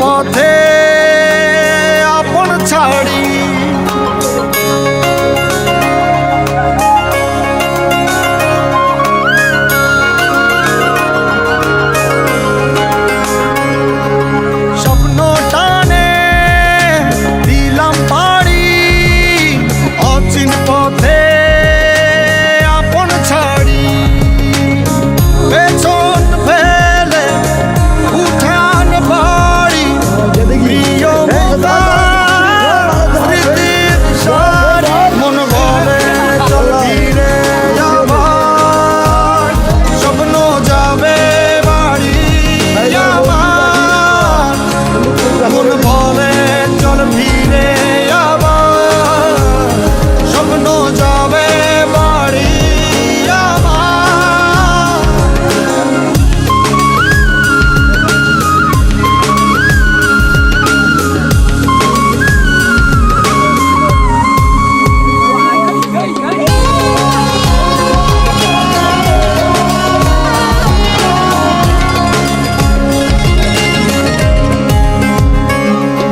পথে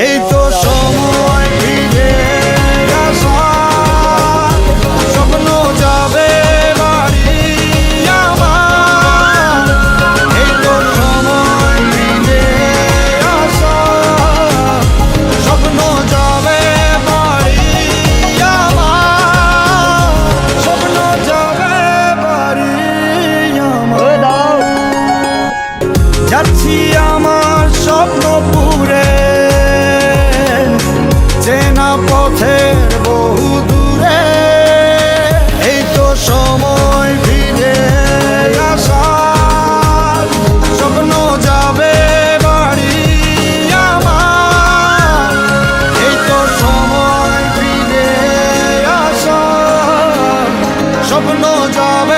এই তো সময় স্বপ্ন পুরে চেনা পথের বহু দূরে। এই তো সময় ফিরে আসার, স্বপ্ন যাবে বাড়ি আমার। এই তো সময় ফিরে আসার, স্বপ্ন যাবে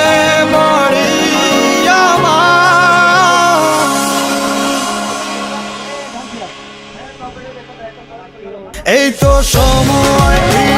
এই তো সময়।